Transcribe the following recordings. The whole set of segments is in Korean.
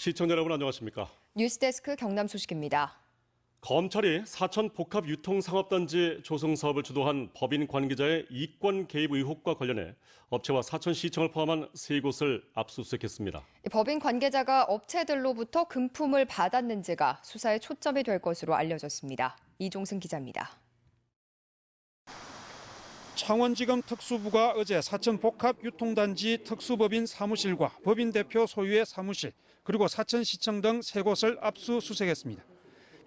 시청자 여러분 안녕하십니까? 뉴스데스크 경남 소식입니다. 검찰이 사천 복합 유통 상업단지 조성 사업을 주도한 법인 관계자의 이권 개입 의혹과 관련해 업체와 사천시청을 포함한 세 곳을 압수수색했습니다. 법인 관계자가 업체들로부터 금품을 받았는지가 수사의 초점이 될 것으로 알려졌습니다. 이종승 기자입니다. 창원지검 특수부가 어제 사천 복합 유통단지 특수법인 사무실과 법인 대표 소유의 사무실 그리고 사천시청 등 세 곳을 압수수색했습니다.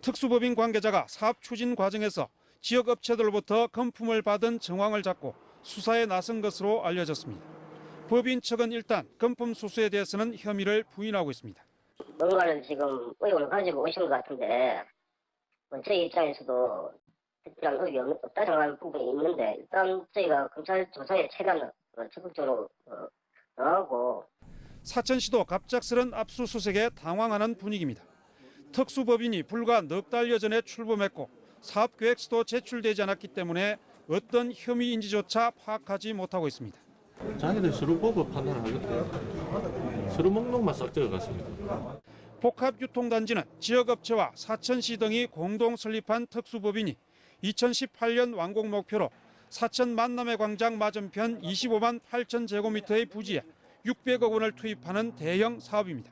특수법인 관계자가 사업 추진 과정에서 지역 업체들로부터 금품을 받은 정황을 잡고 수사에 나선 것으로 알려졌습니다. 법인 측은 일단 금품 수수에 대해서는 혐의를 부인하고 있습니다. 뭔가는 지금 의혹을 가지고 오신 것 같은데 뭐 저희 입장에서도 특별한 의혹이 없- 없다 생각하는 부분이 있는데 일단 저희가 검찰 조사에 최대한 어, 적극적으로 어, 나가고 사천시도 갑작스런 압수수색에 당황하는 분위기입니다. 특수법인이 불과 넉 달 여 전에 출범했고 사업 계획서도 제출되지 않았기 때문에 어떤 혐의인지조차 파악하지 못하고 있습니다. 자기들 서로 보고 판단하겠대. 서로 목록만 싹 적어갔습니다. 복합 유통단지는 지역업체와 사천시 등이 공동 설립한 특수법인이 2018년 완공 목표로 사천 만남의 광장 맞은편 25만 8천 제곱미터의 부지에 600억 원을 투입하는 대형 사업입니다.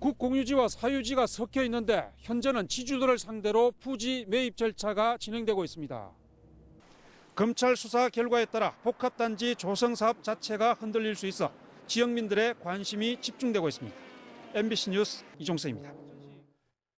국공유지와 사유지가 섞여 있는데 현재는 지주들을 상대로 부지 매입 절차가 진행되고 있습니다. 검찰 수사 결과에 따라 복합단지 조성 사업 자체가 흔들릴 수 있어 지역민들의 관심이 집중되고 있습니다. MBC 뉴스 이종서입니다.